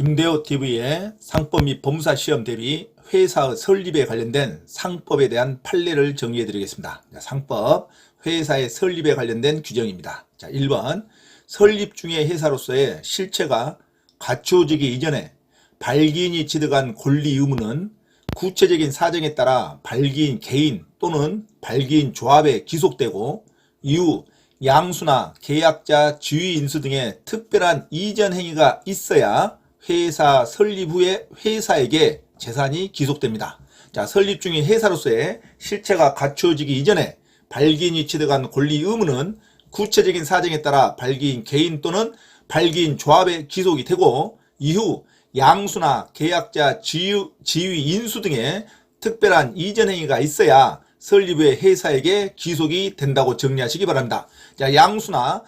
김대호 TV의 상법 및 법무사 시험 대비 회사의 설립에 관련된 상법에 대한 판례를 정리해 드리겠습니다. 자, 상법, 회사의 설립에 관련된 규정입니다. 자, 1번. 설립 중에 회사로서의 실체가 갖추어지기 이전에 발기인이 취득한 권리 의무는 구체적인 사정에 따라 발기인 개인 또는 발기인 조합에 기속되고 이후 양수나 계약자 지위 인수 등의 특별한 이전 행위가 있어야 회사 설립 후에 회사에게 재산이 기속됩니다. 자, 설립 중인 회사로서의 실체가 갖추어지기 이전에 발기인이 취득한 권리 의무는 구체적인 사정에 따라 발기인 개인 또는 발기인 조합에 기속이 되고 이후 양수나 계약자 지위, 지위 인수 등의 특별한 이전 행위가 있어야 설립 후에 회사에게 기속이 된다고 정리하시기 바랍니다. 자, 양수나 아,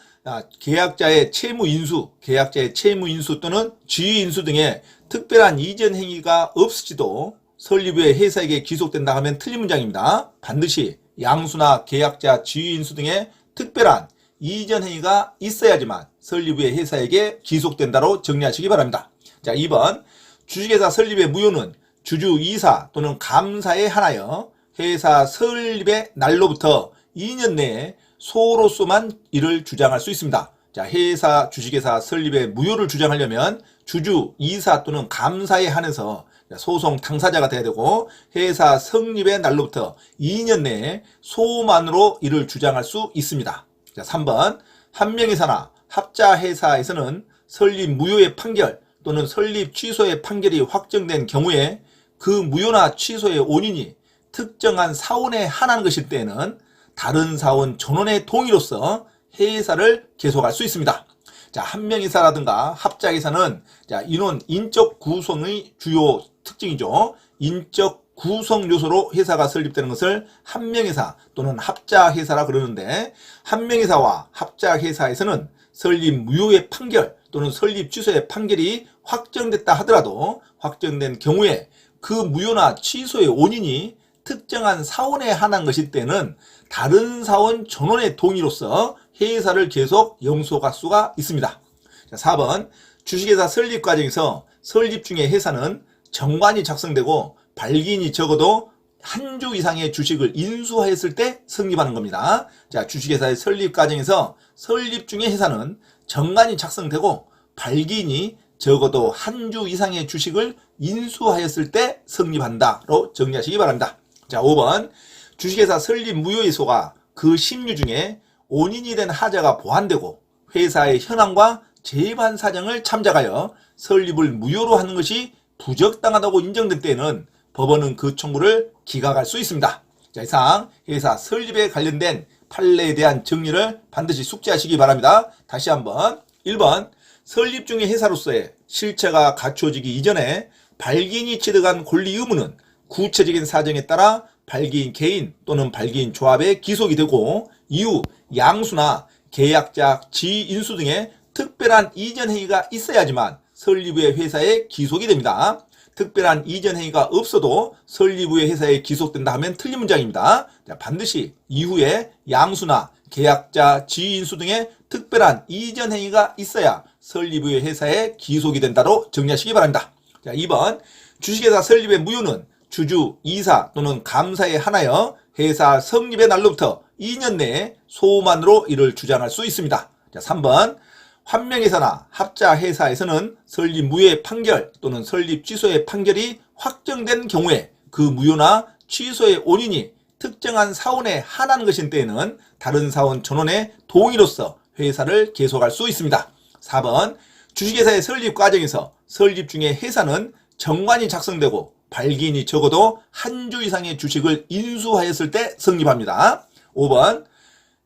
계약자의 채무 인수, 계약자의 채무 인수 또는 지위 인수 등의 특별한 이전 행위가 없을지도 설립 후에 회사에게 기속된다 하면 틀린 문장입니다. 반드시 양수나 계약자 지위 인수 등의 특별한 이전 행위가 있어야지만 설립 후에 회사에게 기속된다로 정리하시기 바랍니다. 자, 2번. 주식회사 설립의 무효는 주주 이사 또는 감사에 한하여 회사 설립의 날로부터 2년 내에 소로서만 이를 주장할 수 있습니다. 자, 회사 주식회사 설립의 무효를 주장하려면 주주 이사 또는 감사에 한해서 소송 당사자가 돼야 되고 회사 성립의 날로부터 2년 내에 소만으로 이를 주장할 수 있습니다. 자, 3번. 한명회사나 합자 회사에서는 설립 무효의 판결 또는 설립 취소의 판결이 확정된 경우에 그 무효나 취소의 원인이 특정한 사원에 한한 것일 때에는 다른 사원 전원의 동의로서 회사를 계속할 수 있습니다. 자, 한명회사라든가 합자회사는 자, 인원 인적 구성의 주요 특징이죠. 인적 구성 요소로 회사가 설립되는 것을 한명회사 또는 합자회사라 그러는데 한명회사와 합자회사에서는 설립 무효의 판결 또는 설립 취소의 판결이 확정됐다 하더라도 확정된 경우에 그 무효나 취소의 원인이 특정한 사원에 한한 것일 때는 다른 사원 전원의 동의로서 회사를 계속 영속할 수가 있습니다. 자, 4번 주식회사 설립 과정에서 설립 중에 회사는 정관이 작성되고 발기인이 적어도 한 주 이상의 주식을 인수하였을 때 성립하는 겁니다. 자, 주식회사의 설립 과정에서 설립 중에 회사는 정관이 작성되고 발기인이 적어도 한 주 이상의 주식을 인수하였을 때 성립한다로 정리하시기 바랍니다. 자, 5번. 주식회사 설립 무효의소가 그 심유 중에 원인이 된 하자가 보완되고 회사의 현황과 재반 사정을 참작하여 설립을 무효로 하는 것이 부적당하다고 인정된 때에는 법원은 그 청구를 기각할 수 있습니다. 자, 이상 회사 설립에 관련된 판례에 대한 정리를 반드시 숙지하시기 바랍니다. 다시 한번 1번 설립 중의 회사로서의 실체가 갖추어지기 이전에 발기인이 취득한 권리 의무는 구체적인 사정에 따라 발기인 개인 또는 발기인 조합에 기속이 되고 이후 양수나 계약자 지인수 등의 특별한 이전 행위가 있어야지만 설립 후의 회사에 기속이 됩니다. 특별한 이전 행위가 없어도 설립 후의 회사에 기속된다 하면 틀린 문장입니다. 자, 반드시 이후에 양수나 계약자, 지인수 등의 특별한 이전 행위가 있어야 설립 후의 회사에 기속이 된다로 정리하시기 바랍니다. 자, 2번 주식회사 설립의 무효는 주주, 이사 또는 감사에 한하여 회사 성립의 날로부터 2년 내에 소만으로 이를 주장할 수 있습니다. 자, 3번 환명회사나 합자회사에서는 설립 무효의 판결 또는 설립 취소의 판결이 확정된 경우에 그 무효나 취소의 원인이 특정한 사원에 한한 것인 때에는 다른 사원 전원의 동의로서 회사를 계속할 수 있습니다. 4번 주식회사의 설립 과정에서 설립 중에 회사는 정관이 작성되고 발기인이 적어도 한 주 이상의 주식을 인수하였을 때 성립합니다. 5번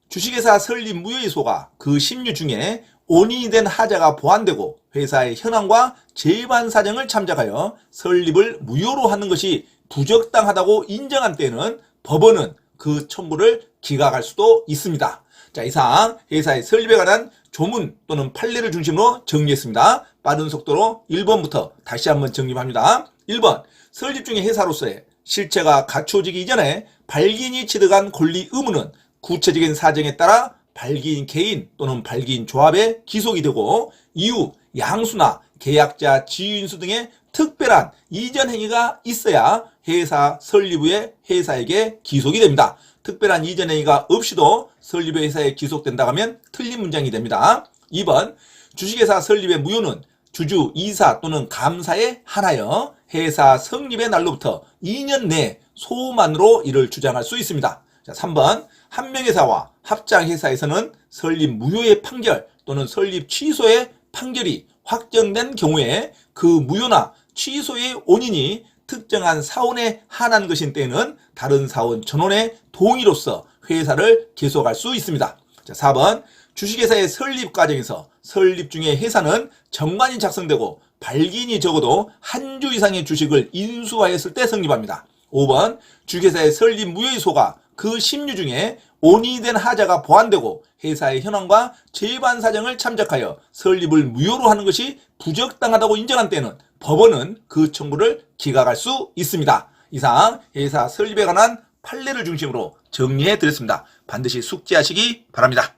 주식회사 설립 무효의소가 그 심유 중에 원인이 된 하자가 보완되고 회사의 현황과 재반 사정을 참작하여 설립을 무효로 하는 것이 부적당하다고 인정한 때에는 법원은 그 청구를 기각할 수도 있습니다. 자, 이상 회사의 설립에 관한 조문 또는 판례를 중심으로 정리했습니다. 빠른 속도로 1번부터 다시 한번 정리합니다. 1번 설립 중의 회사로서의 실체가 갖추어지기 이전에 발기인이 취득한 권리 의무는 구체적인 사정에 따라 발기인 개인 또는 발기인 조합에 기속이 되고 이후 양수나 계약자 지유인수 등의 특별한 이전 행위가 있어야 회사 설립 후에 회사에게 기속이 됩니다. 특별한 이전 행위가 없이도 설립 회사에 기속된다 하면 틀린 문장이 됩니다. 2번 주식회사 설립의 무효는 주주, 이사 또는 감사에 한하여 회사 성립의 날로부터 2년 내 소만으로 이를 주장할 수 있습니다. 자, 3번 한명회사와 합장회사에서는 설립 무효의 판결 또는 설립 취소의 판결이 확정된 경우에 그 무효나 취소의 원인이 특정한 사원에 한한 것인 때에는 다른 사원 전원의 동의로서 회사를 계속할 수 있습니다. 자, 4번 주식회사의 설립 과정에서 설립 중에 회사는 정관이 작성되고 발기인이 적어도 한 주 이상의 주식을 인수하였을 때 성립합니다. 5번 주식회사의 설립 무효의소가 그 심유 중에 온이된 하자가 보완되고 회사의 현황과 재반 사정을 참작하여 설립을 무효로 하는 것이 부적당하다고 인정한 때는 법원은 그 청구를 기각할 수 있습니다. 이상 회사 설립에 관한 판례를 중심으로 정리해 드렸습니다. 반드시 숙지하시기 바랍니다.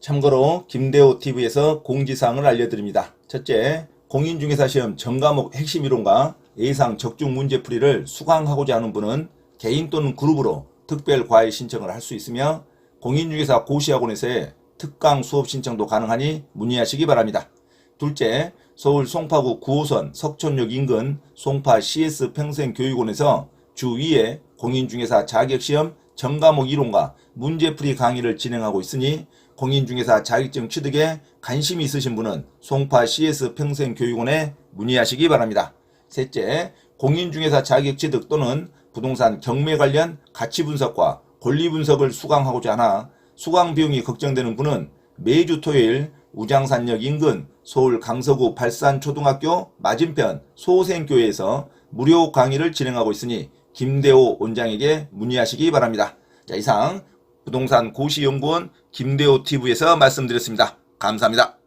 참고로 김대호 TV에서 공지사항을 알려드립니다. 첫째, 공인중개사 시험 전과목 핵심 이론과 예상 적중 문제풀이를 수강하고자 하는 분은 개인 또는 그룹으로 특별 과외 신청을 할 수 있으며 공인중개사 고시학원에서의 특강 수업 신청도 가능하니 문의하시기 바랍니다. 둘째, 서울 송파구 9호선 석촌역 인근 송파 CS 평생교육원에서 주 2회 공인중개사 자격시험 전과목 이론과 문제풀이 강의를 진행하고 있으니 공인중개사 자격증 취득에 관심이 있으신 분은 송파 CS 평생교육원에 문의하시기 바랍니다. 셋째, 공인중개사 자격 취득 또는 부동산 경매 관련 가치 분석과 권리 분석을 수강하고자 하나 수강 비용이 걱정되는 분은 매주 토요일 우장산역 인근 서울 강서구 발산초등학교 맞은편 소생교회에서 무료 강의를 진행하고 있으니 김대호 원장에게 문의하시기 바랍니다. 자, 이상 부동산 고시연구원 김대호 TV에서 말씀드렸습니다. 감사합니다.